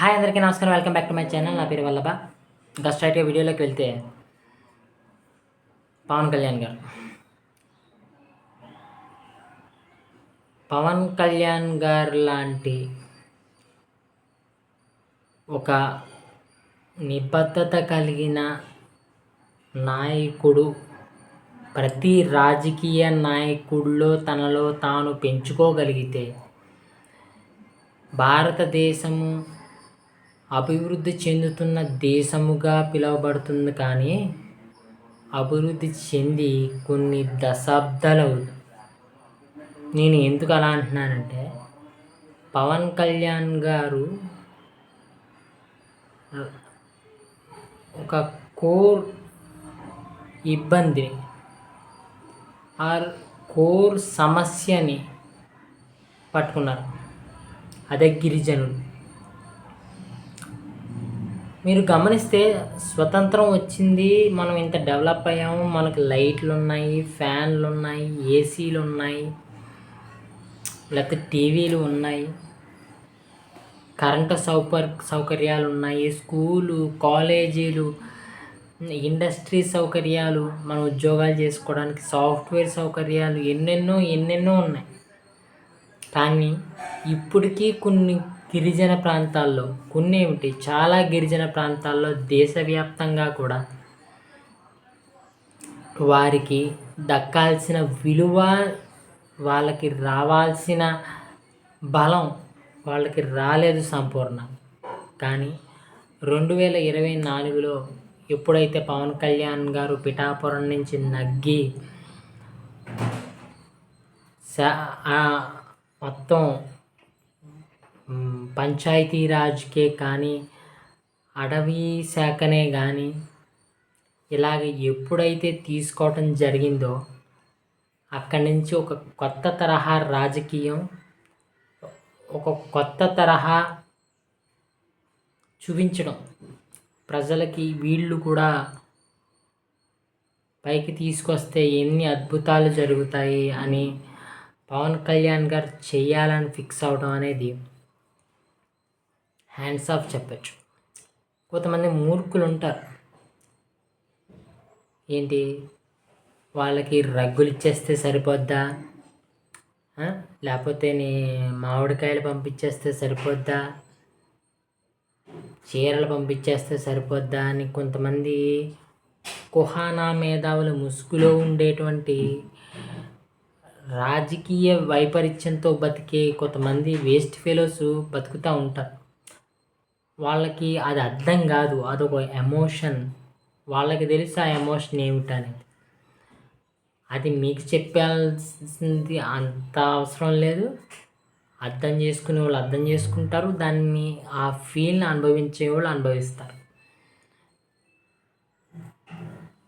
Hi అందరికీ నమస్కారం. Welcome back to my channel. నా పేరు వల్లభ. ఇంకా స్ట్రైట్గా వీడియోలోకి వెళ్తే పవన్ కళ్యాణ్ గారు. పవన్ కళ్యాణ్ గారు లాంటి ఒక నిబద్ధత కలిగిన నాయకుడు ప్రతి రాజకీయ నాయకుడిలో తనలో తాను పెంచుకోగలిగితే భారతదేశము అభివృద్ధి చెందుతున్న దేశముగా పిలువబడుతుంది కానీ అభివృద్ధి చెంది కొన్ని దశాబ్దాలు అవుతుంది. నేను ఎందుకు అలా అంటున్నానంటే పవన్ కళ్యాణ్ గారు ఒక కోర్ ఇబ్బందిని ఆర్ కోర్ సమస్యని పట్టుకున్నారు. అదే గిరిజనులు. మీరు గమనిస్తే స్వతంత్రం వచ్చింది మనం ఇంత డెవలప్ అయ్యాము మనకు లైట్లు ఉన్నాయి ఫ్యాన్లు ఉన్నాయి ఏసీలు ఉన్నాయి లేకపోతే టీవీలు ఉన్నాయి కరెంటు సౌకర్ సౌకర్యాలు ఉన్నాయి స్కూలు కాలేజీలు ఇండస్ట్రీ సౌకర్యాలు మన ఉద్యోగాలు చేసుకోవడానికి సాఫ్ట్వేర్ సౌకర్యాలు ఎన్నెన్నో ఎన్నెన్నో ఉన్నాయి. కానీ ఇప్పటికీ కొన్ని గిరిజన ప్రాంతాల్లో కొన్ని ఏమిటి చాలా గిరిజన ప్రాంతాల్లో దేశవ్యాప్తంగా కూడా వారికి దక్కాల్సిన విలువ వాళ్ళకి రావాల్సిన బలం వాళ్ళకి రాలేదు సంపూర్ణ. కానీ రెండు వేల ఇరవై నాలుగులో ఎప్పుడైతే పవన్ కళ్యాణ్ గారు పిఠాపురం నుంచి నగ్గి మొత్తం పంచాయతీరాజ్కే కానీ అడవి శాఖనే కానీ ఇలాగ ఎప్పుడైతే తీసుకోవటం జరిగిందో అక్కడి నుంచి ఒక కొత్త తరహా రాజకీయం ఒక కొత్త తరహా చూపించడం. ప్రజలకి వీళ్ళు కూడా పైకి తీసుకొస్తే ఎన్ని అద్భుతాలు జరుగుతాయి అని పవన్ కళ్యాణ్ గారు చేయాలని ఫిక్స్ అవడం అనేది హ్యాండ్స్ ఆఫ్ చెప్పచ్చు. కొంతమంది మూర్ఖులు ఉంటారు ఏంటి? వాళ్ళకి రగ్గులు ఇచ్చేస్తే సరిపోద్దా? లేకపోతే నీ మామిడికాయలు పంపించేస్తే సరిపోద్దా? చీరలు పంపించేస్తే సరిపోద్దా? అని కొంతమంది కుహానా మేధావుల ముసుగులో ఉండేటువంటి రాజకీయ వైపరీత్యంతో బతికే కొంతమంది వేస్ట్ ఫెలోస్ బతుకుతూ ఉంటారు. వాళ్ళకి అది అర్థం కాదు అదొక ఎమోషన్ వాళ్ళకి తెలిసి ఆ ఎమోషన్ ఏమిటనేది. అది మీకు చెప్పాల్సింది అంత అవసరం లేదు. అర్థం చేసుకునే వాళ్ళు అర్థం చేసుకుంటారు. దాన్ని ఆ ఫీల్ని అనుభవించే వాళ్ళు అనుభవిస్తారు.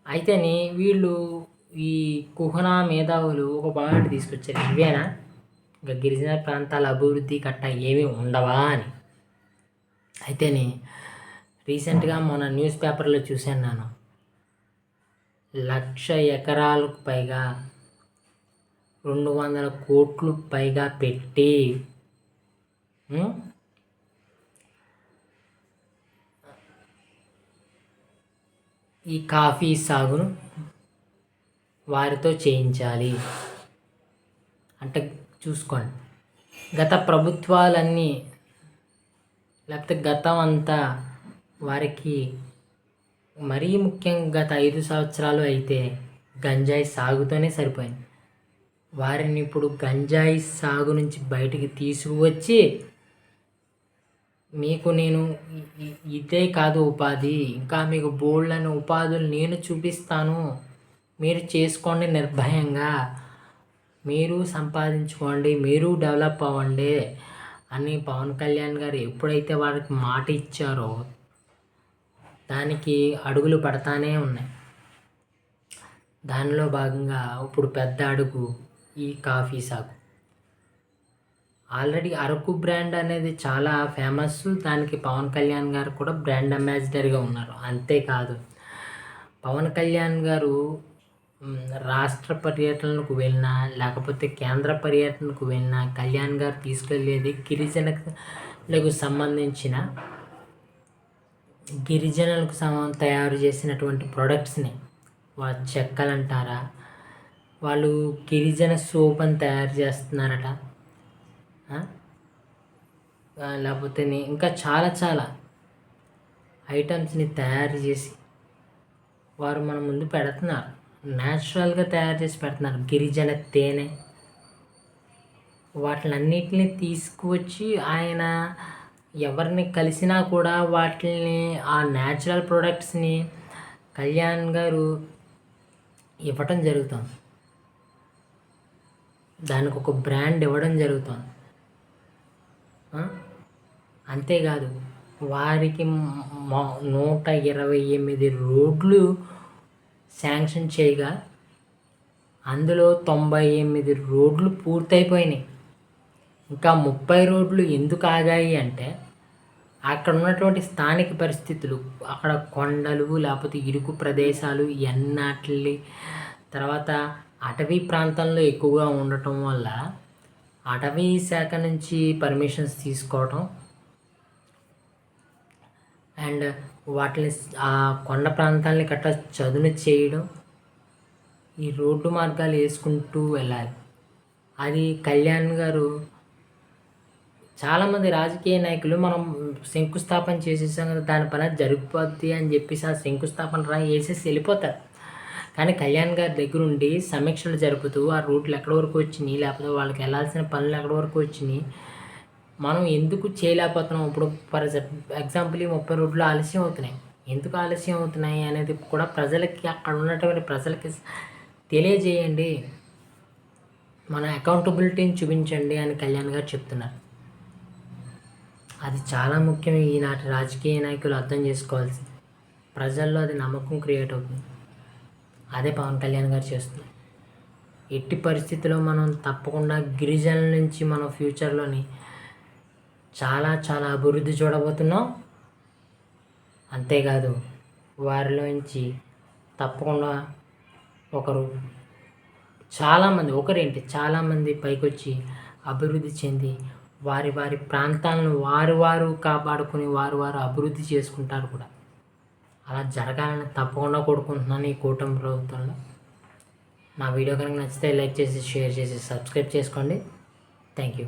అయితేనే వీళ్ళు ఈ కుహనా మేధావులు ఒక పాయింట్ తీసుకొచ్చారు. ఇవేనా? ఇంకా గిరిజన ప్రాంతాల అభివృద్ధి కట్ట ఏమీ ఉండవా అని. అయితేనే రీసెంట్గా మొన్న న్యూస్ పేపర్లో చూశాను నేను. లక్ష ఎకరాలకు పైగా రెండు వందల కోట్లు పైగా పెట్టి ఈ కాఫీ సాగును వారితో చేయించాలి. అంటే చూసుకోండి. గత ప్రభుత్వాలన్నీ లేకపోతే గతం అంతా వారికి మరీ ముఖ్యంగా గత ఐదు సంవత్సరాలు అయితే గంజాయి సాగుతోనే సరిపోయింది. వారిని ఇప్పుడు గంజాయి సాగు నుంచి బయటికి తీసుకువచ్చి మీకు నేను ఇదే కాదు ఉపాధి. ఇంకా మీకు బోల్డ్ ఉపాధులు నేను చూపిస్తాను. మీరు చేసుకోండి నిర్భయంగా. మీరు సంపాదించుకోండి మీరు డెవలప్ అవ్వండి. అని పవన్ కళ్యాణ్ గారు ఎప్పుడైతే వాళ్ళకి మాట ఇచ్చారో దానికి అడుగులు పడతానే ఉన్నాయి. దానిలో భాగంగా ఇప్పుడు పెద్ద అడుగు ఈ కాఫీ సాగు. ఆల్రెడీ అరకు బ్రాండ్ అనేది చాలా ఫేమస్. దానికి పవన్ కళ్యాణ్ గారు కూడా బ్రాండ్ అంబాసిడర్గా ఉన్నారు. అంతేకాదు పవన్ కళ్యాణ్ గారు రాష్ట్ర పర్యటనకు వెళ్ళినా లేకపోతే కేంద్ర పర్యటనకు వెళ్ళినా కళ్యాణ్ గారు తీసుకెళ్ళేది గిరిజనలకు సంబంధించిన గిరిజనులకు సమ తయారు చేసినటువంటి ప్రొడక్ట్స్ని వాళ్ళ చెక్కలు అంటారా వాళ్ళు గిరిజన సోప్ అని తయారు చేస్తున్నారట. లేకపోతే ఇంకా చాలా చాలా ఐటమ్స్ని తయారు చేసి వారు మన ముందు పెడుతున్నారు. న్యాచురల్గా తయారు చేసి పెడుతున్నారు. గిరిజన తేనె. వాటిలన్నిటిని తీసుకువచ్చి ఆయన ఎవరిని కలిసినా కూడా వాటిని ఆ న్యాచురల్ ప్రొడక్ట్స్ని కళ్యాణ్ గారు ఇవ్వటం జరుగుతుంది. దానికి ఒక బ్రాండ్ ఇవ్వడం జరుగుతుంది. అంతేకాదు వారికి నూట ఇరవై ఎనిమిది రోడ్లు శాంక్షన్ చేయగా అందులో తొంభై ఎనిమిది రోడ్లు పూర్తయిపోయినాయి. ఇంకా ముప్పై రోడ్లు ఎందుకు ఆగాయి అంటే అక్కడ ఉన్నటువంటి స్థానిక పరిస్థితులు. అక్కడ కొండలు లేకపోతే ఇరుకు ప్రదేశాలు ఎన్నాటి తర్వాత అటవీ ప్రాంతంలో ఎక్కువగా ఉండటం వల్ల అటవీ శాఖ నుంచి పర్మిషన్స్ తీసుకోవటం అండ్ వాటిని ఆ కొండ ప్రాంతాలని గట్రా చదును చేయడం ఈ రోడ్డు మార్గాలు వేసుకుంటూ వెళ్ళాలి. అది కళ్యాణ్ గారు చాలామంది రాజకీయ నాయకులు మనం శంకుస్థాపన చేసేసాం కదా దాని పని జరిగిపోద్ది అని చెప్పేసి ఆ శంకుస్థాపన రా వేసేసి వెళ్ళిపోతారు. కానీ కళ్యాణ్ గారి దగ్గర ఉండి సమీక్షలు జరుపుతూ ఆ రూట్లు ఎక్కడి వరకు వచ్చినాయి లేకపోతే వాళ్ళకి వెళ్ళాల్సిన పనులు ఎక్కడి వరకు వచ్చినాయి మనం ఎందుకు చేయలేకపోతున్నాం? ఇప్పుడు ఫర్ ఎగ్జాంపుల్ ఈ ముప్పై రోడ్లు ఆలస్యం అవుతున్నాయి. ఎందుకు ఆలస్యం అవుతున్నాయి అనేది కూడా ప్రజలకి అక్కడ ఉన్నటువంటి ప్రజలకి తెలియజేయండి. మన అకౌంటబిలిటీని చూపించండి అని కళ్యాణ్ గారు చెప్తున్నారు. అది చాలా ముఖ్యం ఈనాటి రాజకీయ నాయకులు అర్థం చేసుకోవాల్సింది. ప్రజల్లో అది నమ్మకం క్రియేట్ అవుతుంది. అదే పవన్ కళ్యాణ్ గారు చేస్తున్నారు. ఎట్టి పరిస్థితిలో మనం తప్పకుండా గిరిజనుల నుంచి మనం ఫ్యూచర్లోని చాలా చాలా అభివృద్ధి చూడబోతున్నాం. అంతేకాదు వారిలోంచి తప్పకుండా ఒకరు చాలామంది ఒకరేంటి చాలామంది పైకొచ్చి అభివృద్ధి చెంది వారి వారి ప్రాంతాలను వారు వారు కాపాడుకుని వారు వారు అభివృద్ధి చేసుకుంటారు కూడా. అలా జరగాలని తప్పకుండా కోరుకుంటున్నాను ఈ కూటమి ప్రభుత్వంలో. నా వీడియో కనుక నచ్చితే లైక్ చేసి షేర్ చేసి సబ్స్క్రైబ్ చేసుకోండి. Thank you.